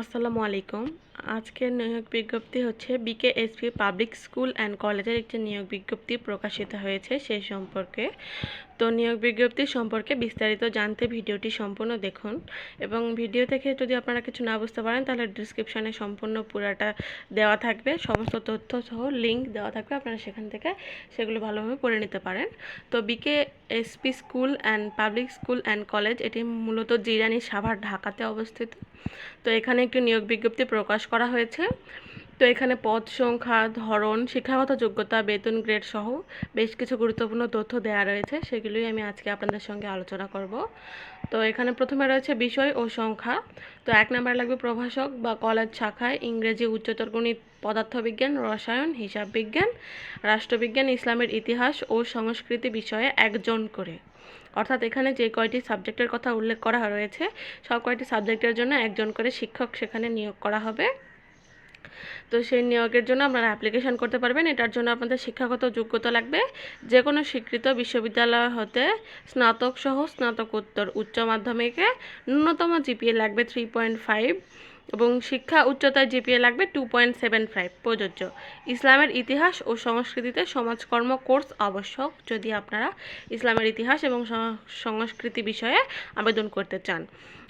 আসসালামু আলাইকুম। আজকের নিয়োগ বিজ্ঞপ্তি হচ্ছে বিকেএসপি পাবলিক স্কুল অ্যান্ড কলেজের একটি নিয়োগ বিজ্ঞপ্তি প্রকাশিত হয়েছে সেই সম্পর্কে। তো নিয়োগ বিজ্ঞপ্তি সম্পর্কে বিস্তারিত জানতে ভিডিওটি সম্পূর্ণ দেখুন এবং ভিডিও থেকে যদি আপনারা কিছু না বুঝতে পারেন, তাহলে ডিসক্রিপশানে সম্পূর্ণ পুরাটা দেওয়া থাকবে। সমস্ত তথ্য সহ লিঙ্ক দেওয়া থাকবে, আপনারা সেখান থেকে সেগুলো ভালোভাবে পড়ে নিতে পারেন। তো BK SP school and public school and college, এটি মূলত জিরানি সাভার, ঢাকাতে অবস্থিত। তো এখানে একটি নিয়োগ বিজ্ঞপ্তি প্রকাশ করা হয়েছে। তো এখানে পদ, সংখ্যা, ধরন, শিক্ষাগত যোগ্যতা, বেতন, গ্রেড সহ বেশ কিছু গুরুত্বপূর্ণ তথ্য দেওয়া রয়েছে। সেগুলোই আমি আজকে আপনাদের সঙ্গে আলোচনা করব। তো এখানে প্রথমে রয়েছে বিষয় ও সংখ্যা। তো এক নম্বর লাগবে প্রভাষক বা কলেজ শাখায় ইংরেজি, উচ্চতর গণিত, পদার্থবিজ্ঞান, রসায়ন হিসাব বিজ্ঞান রাষ্ট্রবিজ্ঞান, ইসলামের ইতিহাস ও সংস্কৃতি বিষয়ে একজন করে। অর্থাৎ এখানে যে কয়টি সাবজেক্টের কথা উল্লেখ করা রয়েছে, সব কয়টি সাবজেক্টের জন্য একজন করে শিক্ষক সেখানে নিয়োগ করা হবে। তো সেই নিয়োগের জন্য আপনারা অ্যাপ্লিকেশন করতে পারবেন। এটার জন্য আপনাদের শিক্ষাগত যোগ্যতা লাগবে। যে কোনো স্বীকৃত বিশ্ববিদ্যালয় হতে স্নাতক সহ স্নাতকোত্তর উচ্চ মাধ্যমিকে ন্যূনতম জিপিএ লাগবে থ্রি পয়েন্ট ফাইভ এবং শিক্ষা উচ্চতায় জিপিএ লাগবে টু পয়েন্ট সেভেন ফাইভ প্রযোজ্য। ইসলামের ইতিহাস ও সংস্কৃতিতে সমাজকর্ম কোর্স আবশ্যক। যদি আপনারা ইসলামের ইতিহাস এবং সংস্কৃতি বিষয়ে আবেদন করতে চান,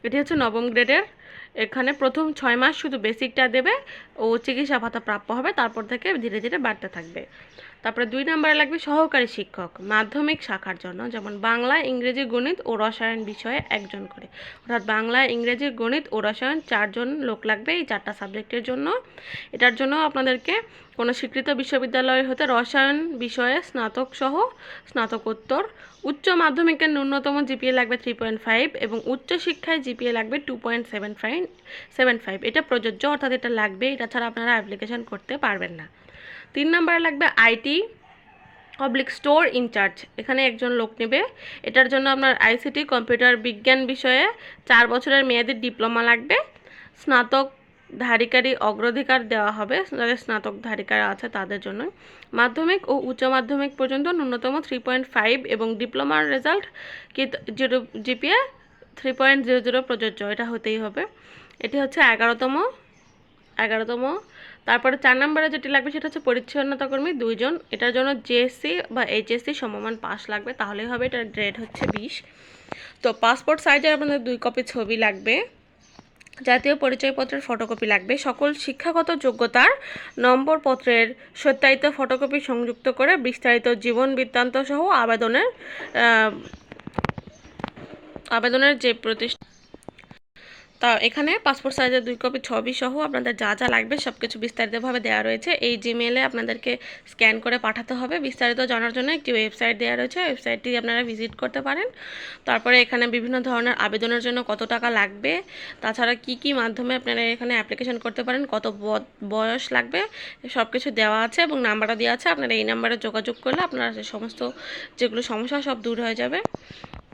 এটি হচ্ছে নবম গ্রেডের এখানে প্রথম ছয় মাস শুধু বেসিকটা দেবে, ও চিকিৎসা ভাতা প্রাপ্য হবে, তারপর থেকে ধীরে ধীরে বাড়তে থাকবে। তারপরে দুই নম্বরে লাগবে সহকারী শিক্ষক, মাধ্যমিক শাখার জন্য, যেমন বাংলা, ইংরেজি, গণিত ও রসায়ন বিষয়ে একজন করে। অর্থাৎ বাংলা, ইংরেজি, গণিত ও রসায়ন চারজন লোক লাগবে এই চারটা সাবজেক্টের জন্য। এটার জন্য আপনাদেরকে কোনো স্বীকৃত বিশ্ববিদ্যালয় হতে রসায়ন বিষয়ে স্নাতক সহ স্নাতকোত্তর, উচ্চ মাধ্যমিকের ন্যূনতম জিপিএ লাগবে থ্রি পয়েন্ট ফাইভ এবং উচ্চ শিক্ষায় জিপিএ লাগবে two point seven five seven five এটা প্রযোজ্য অর্থাৎ এটা লাগবে এটা ছাড়া আপনারা অ্যাপ্লিকেশন করতে পারবেন না তিন নম্বরে লাগবে আইটি পাবলিক স্টোর ইনচার্জ এখানে একজন লোক নেবে এটার জন্য আপনার আইসিটি কম্পিউটার বিজ্ঞান বিষয়ে চার বছরের মেয়াদের ডিপ্লোমা লাগবে স্নাতক ধারিকারী অগ্রাধিকার দেওয়া হবে যাদের স্নাতক ধারিকার আছে তাদের জন্য মাধ্যমিক ও উচ্চ মাধ্যমিক পর্যন্ত ন্যূনতম থ্রি পয়েন্ট ফাইভ এবং ডিপ্লোমার রেজাল্ট কি zero GPA three point zero zero প্রযোজ্য, এটা হতেই হবে। এটি হচ্ছে এগারোতম এগারোতম। তারপরে চার নম্বরে যেটি লাগবে সেটা হচ্ছে পরিচ্ছন্নতা কর্মী দুইজন। এটার জন্য জেএসসি বা এইচএসসি সমমান পাস লাগবে, তাহলেই হবে এটার গ্রেড হচ্ছে বিশ। তো পাসপোর্ট সাইজের আপনাদের দুই কপি ছবি লাগবে, জাতীয় পরিচয়পত্রের ফটোকপি লাগবে। সকল শিক্ষাগত যোগ্যতার নম্বরপত্রের সত্যায়িত ফটোকপি সংযুক্ত করে বিস্তারিত জীবন বৃত্তান্ত সহ আবেদনের আবেদনের যে প্রতিষ্ঠা তা এখানে পাসপোর্ট সাইজের দুই কপি ছবি সহ আপনাদের যা যা লাগবে সব কিছু বিস্তারিতভাবে দেওয়া রয়েছে। এই জিমেলে আপনাদেরকে স্ক্যান করে পাঠাতে হবে। বিস্তারিত জানার জন্য একটি ওয়েবসাইট দেওয়া রয়েছে। ওয়েবসাইটটি আপনারা ভিজিট করতে পারেন। তারপরে এখানে বিভিন্ন ধরনের আবেদনের জন্য কত টাকা লাগবে। তাছাড়া কি কি মাধ্যমে আপনারা এখানে অ্যাপ্লিকেশন করতে পারেন, কত বয়স লাগবে সব কিছু দেওয়া আছে এবং নাম্বারও দেওয়া আছে। আপনারা এই নাম্বারে যোগাযোগ করলে আপনারা সমস্ত যেগুলো সমস্যা সব দূর হয়ে যাবে।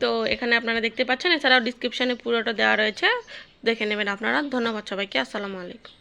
তো এখানে আপনারা দেখতে পাচ্ছেন, এছাড়াও ডিসক্রিপশানে পুরোটা দেওয়া রয়েছে। দেখে নেবেন আপনারা। ধন্যবাদ সবাইকে। আসসালামু আলাইকুম।